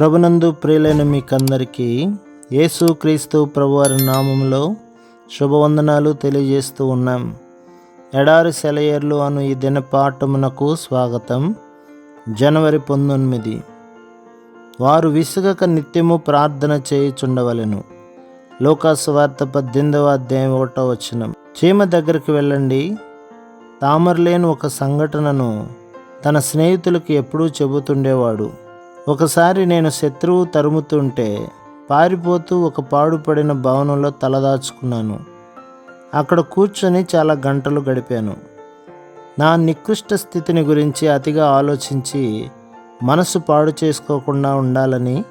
ప్రభునందు ప్రియులైన మీకందరికీ యేసు క్రీస్తు ప్రభువారి నామంలో శుభవందనాలు తెలియజేస్తూ ఉన్నాం. ఎడారి సెలయర్లు అను ఈ దిన పాఠమునకు స్వాగతం. జనవరి పంతొమ్మిది. వారు విసుగక నిత్యము ప్రార్థన చేయుచుండవలెను. లోకాసువార్త పద్దెనిమిదవ అధ్యాయం ఒకటో వచనం. చీమ దగ్గరికి వెళ్ళండి. తామరలేని ఒక సంఘటనను తన స్నేహితులకు ఎప్పుడూ చెబుతుండేవాడు. ఒకసారి నేను శత్రువు తరుముతుంటే పారిపోతూ ఒక పాడుపడిన భవనంలో తలదాచుకున్నాను అక్కడ కూర్చొని చాలా గంటలు గడిపాను. నా నికృష్ట స్థితిని గురించి అతిగా ఆలోచించి మనసు పాడు చేసుకోకుండా ఉండాలని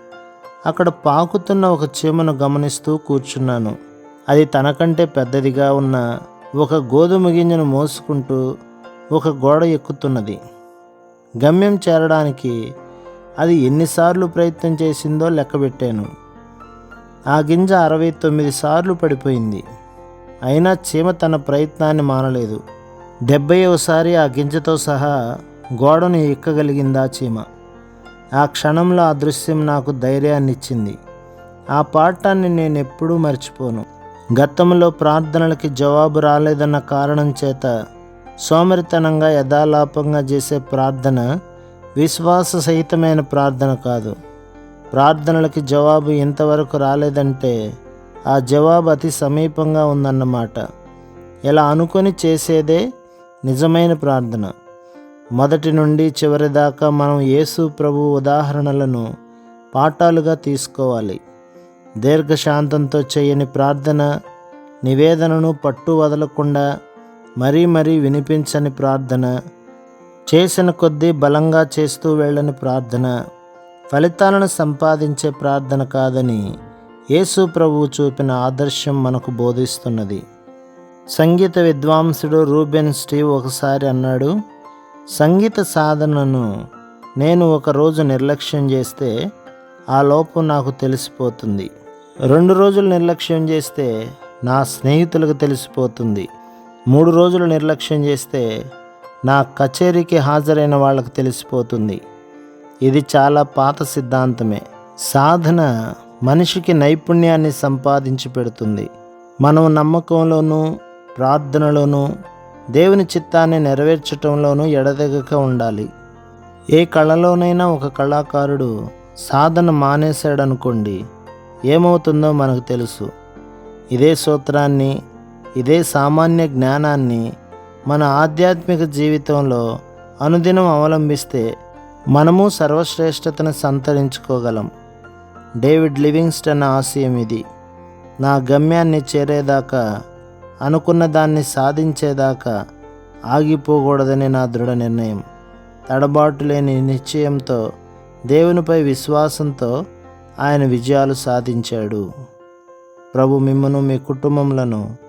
అక్కడ పాకుతున్న ఒక చీమను గమనిస్తూ కూర్చున్నాను. అది తనకంటే పెద్దదిగా ఉన్న ఒక గోధుమ గింజను మోసుకుంటూ ఒక గోడ ఎక్కుతున్నది. గమ్యం చేరడానికి అది ఎన్నిసార్లు ప్రయత్నం చేసిందో లెక్కబెట్టాను. ఆ గింజ అరవై తొమ్మిది సార్లు పడిపోయింది. అయినా చీమ తన ప్రయత్నాన్ని మానలేదు. డెబ్బైవసారి ఆ గింజతో సహా గోడను ఎక్కగలిగిందా చీమ? ఆ క్షణంలో ఆ దృశ్యం నాకు ధైర్యాన్ని ఇచ్చింది ఆ పాఠాన్ని నేను ఎప్పుడూ మర్చిపోను. గతంలో ప్రార్థనలకి జవాబు రాలేదన్న కారణం చేత సోమరితనంగా యథాలాపంగా చేసే ప్రార్థన విశ్వాస సహితమైన ప్రార్థన కాదు. ప్రార్థనలకి జవాబు ఇంతవరకు రాలేదంటే ఆ జవాబు అతి సమీపంగా ఉందన్నమాట. ఇలా అనుకొని చేసేదే నిజమైన ప్రార్థన. మొదటి నుండి చివరి దాకా మనం యేసు ప్రభు ఉదాహరణలను పాఠాలుగా తీసుకోవాలి. దీర్ఘశాంతంతో చేయని ప్రార్థన నివేదనను పట్టు వదలకుండా మరీ మరీ వినిపించని ప్రార్థన చేసిన కొద్దీ బలంగా చేస్తూ వెళ్ళని ప్రార్థన ఫలితాలను సంపాదించే ప్రార్థన కాదని యేసు ప్రభువు చూపిన ఆదర్శం మనకు బోధిస్తున్నది. సంగీత విద్వాంసుడు రూబెన్ స్టీవ్ ఒకసారి అన్నాడు సంగీత సాధనను నేను ఒకరోజు నిర్లక్ష్యం చేస్తే ఆ లోపం నాకు తెలిసిపోతుంది. రెండు రోజులు నిర్లక్ష్యం చేస్తే నా స్నేహితులకు తెలిసిపోతుంది. మూడు రోజులు నిర్లక్ష్యం చేస్తే నా కచేరీకి హాజరైన వాళ్ళకు తెలిసిపోతుంది. ఇది చాలా పాత సిద్ధాంతమే. సాధన మనిషికి నైపుణ్యాన్ని సంపాదించి పెడుతుంది. మనం నమ్మకంలోనూ ప్రార్థనలోనూ దేవుని చిత్తాన్ని నెరవేర్చటంలోనూ ఎడతెగక ఉండాలి. ఏ కళలోనైనా ఒక కళాకారుడు సాధన మానేశాడనుకోండి ఏమవుతుందో మనకు తెలుసు. ఇదే సూత్రాన్ని ఇదే సామాన్య జ్ఞానాన్ని మన ఆధ్యాత్మిక జీవితంలో అనుదినం అవలంబిస్తే మనము సర్వశ్రేష్టతను సంతరించుకోగలం. డేవిడ్ లివింగ్స్టన్ ఆశయం ఇది. నా గమ్యాన్ని చేరేదాకా అనుకున్న దాన్ని సాధించేదాకా ఆగిపోకూడదని నా దృఢ నిర్ణయం. తడబాటు లేని నిశ్చయంతో దేవునిపై విశ్వాసంతో ఆయన విజయాలు సాధించాడు. ప్రభు మిమ్మను మీ కుటుంబములను